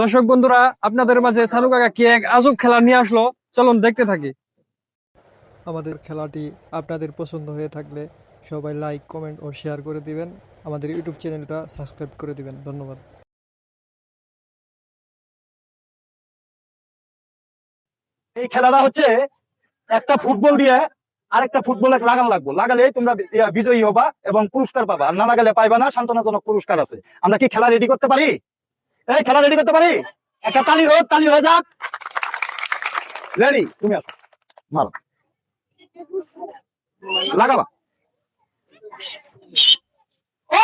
দর্শক বন্ধুরা, আপনাদের মাঝে সানু কাকা কি এক আজব খেলা নিয়ে আসলো? চলুন দেখতে থাকি। আমাদের খেলাটি আপনাদের পছন্দ হয়ে থাকলে সবাই লাইক কমেন্ট ও শেয়ার করে দিবেন। আমাদের ইউটিউব চ্যানেলটা সাবস্ক্রাইব করে দিবেন। ধন্যবাদ। এই খেলাটা হচ্ছে একটা ফুটবল দিয়ে আরেকটা ফুটবল লাগানো লাগবো। লাগালে তোমরা বিজয়ী হবা এবং পুরস্কার পাবা। না লাগালে পাইবা না, সান্ত্বনাজনক পুরস্কার আছে। আমরা কি খেলা রেডি করতে পারি? এই, খেলা রেডি করতে পারি? একটা তালি হোক তালি হয়ে যাক। রেডি তুমি আসো। মারো। লাগাবা। ও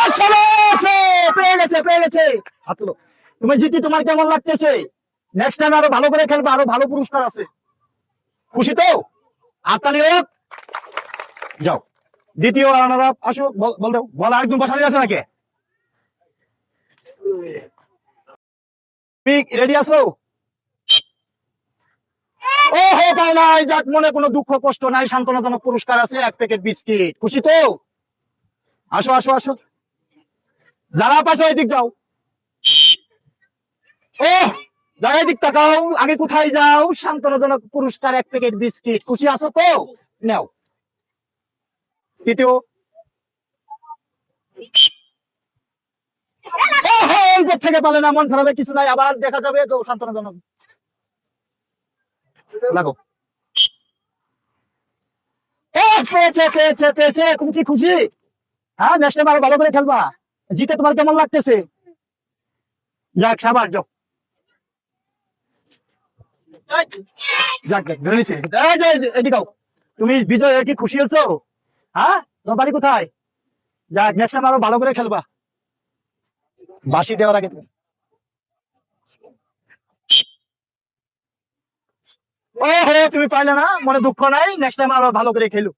পেয়ে গেছে পেয়ে গেছে। হাত তুলো। তুমি জিতি, তোমার কেমন লাগতেছে? নেক্সট টাইম আরও ভালো করে খেলবে, আরও ভালো পুরস্কার আছে। খুশি তো? আর হাততালি হোক যাও। দ্বিতীয় রানার আপ আসো বল- দাও। বল আরেকজন বসানি আছে নাকি? রেডি আছো? ও হো পাও নাই। যাক, মনে কোনো দুঃখ, কষ্ট নাই। সান্ত্বনাজনক পুরস্কার আছে। এক প্যাকেট বিস্কিট খুশি তো? আসো আসো আসো। যারা পাশো এদিক যাও। ও যারা এদিক তাকাও। আগে কোথায় যাও? সান্ত্বনাজনক পুরস্কার, এক প্যাকেট বিস্কিট খুশি আছো তো? নাও। তৃতীয় থেকে পালে না মন খারাপের কিছু নাই আবার দেখা যাবে তো সান্ত্বনাজনক লাগো। পেয়েছে পেয়েছে পেয়েছে তুমি কি খুশি? হ্যাঁ নেক্সট টাইম আরও ভালো করে খেলবা। জিতে তোমার কেমন লাগতেছে? যাক সাবার যাও। যাক যাক ধরে নিছে। তুমি বিজয় কি খুশি হয়েছো? হ্যাঁ? তোমার বাড়ি কোথায়? নেক্সট টাইম ভালো করে খেলবা। বাসি দেওয়ার আগে তুমি। পাইলে না, মনে দুঃখ নাই নেক্সট টাইম আরও ভালো করে খেলু।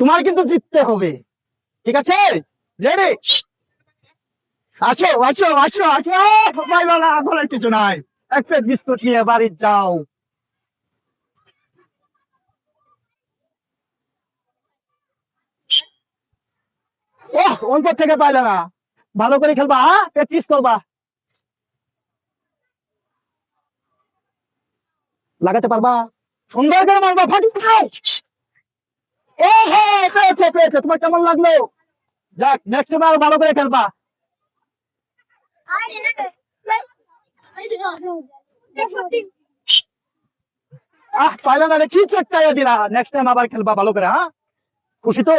তোমার কিন্তু জিততে হবে। ঠিক আছে? রেডি আসো আসো আসো আসো। পাইলো না কিছু নাই। এক প্লেট বিস্কুট নিয়ে বাড়ি যাও। অল্প থেকে পাইলে না, ভালো করে খেলবা হ্যাঁ প্র্যাকটিস করবা। লাগাতে পারবা? সুন্দর করে মারবা, ফাটি পেয়েছে পেয়েছে, তোমার কেমন লাগল? যাক নেক্সট ভালো করে খেলবা। আহ, পাইলা কি চেকটাইয়া দিলা নেক্সট টাইম আবার খেলবা ভালো করে হ্যাঁ? খুশি তো?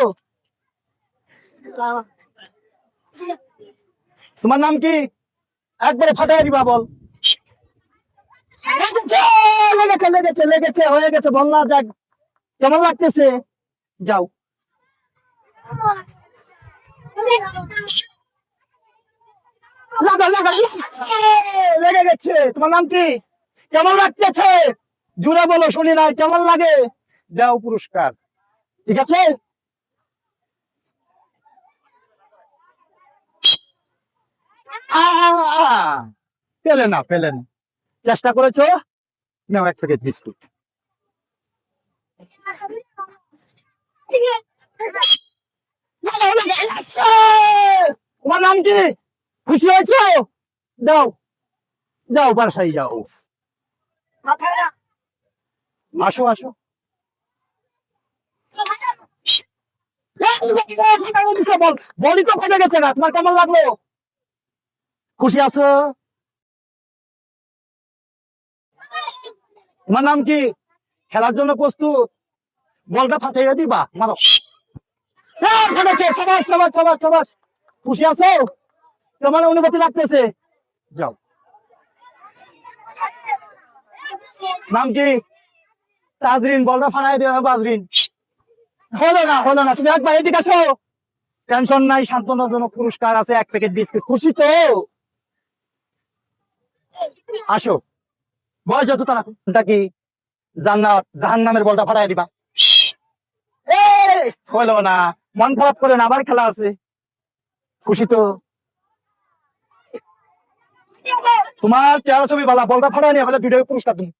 তোমার নাম কি? একবারে ফাটাই দিবা, বল। লেগেছে লেগেছে লেগেছে হয়ে গেছে বল না যাক। কেমন লাগতেছে? যাও। লাগা গেছে। তোমার নাম কি? কেমন লাগতেছে? জুড়ে বলো, শুনি নাই, কেমন লাগে? দাও পুরস্কার। ঠিক আছে আহ, পেলে না পেলে না চেষ্টা করেছ নাও এক প্যাকেট বিস্কুট তোমার নাম কি খুশি হয়েছো দাও যাও বাসায় যাও আসো আসো বল বলই তো ফেটে গেছে না তোমার কেমন লাগল খুশি আছো? তোমার নাম কি? খেলার জন্য প্রস্তুত? বলটা ফাটাইয়া দিবা মারো। হ্যাঁ, খুশি আছো? কেমন অনুভূতি লাগতেছে। যাও। নাম কি? তাজরিন বলটা ফাটাই দেওয়া বাজরিন। হলো না হলো না তুমি একবার এদিকে আসো। টেনশন নাই সান্ত্বনাজনক পুরস্কার আছে এক প্যাকেট বিস্কুট খুশি তো? আসো। বয়স যত তারা, কোনটা কি? জাহান নামের বলটা ফাটাই দিবা। হলো না। মন খারাপ করে না, আবার খেলা আছে। খুশি তো? তোমার চেহারা ছবি বালা, বলটা ফাটাই নিয়ে বলে দুইটাকে পুরস্কার তুমি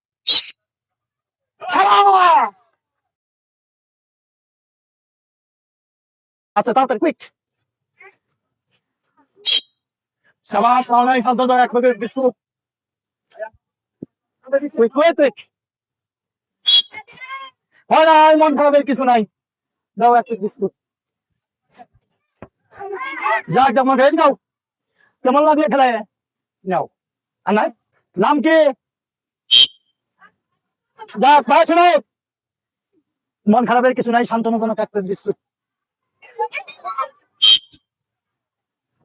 আচ্ছা তাড়াতাড়ি কুইক মাওলাই শান্ত দাও এক বিস্কুট। হয় না মন খারাপের কিছু নাই। দাও এক প্যাকেট বিস্কুট। খেয়ে নাও। কেমন লাগলে খেলায়? নাও। আর নাই? নাম কি? যাক, ভাই, শোনো। মন খারাপের কিছু নাই শান্তনুজনক এক প্লেট বিস্কুট।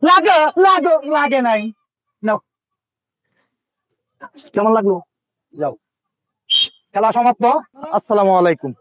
লাগে লাগে লাগে নাই। নাও। কেমন লাগল? যাও। খেলা সমাপ্ত। আসসালামু আলাইকুম।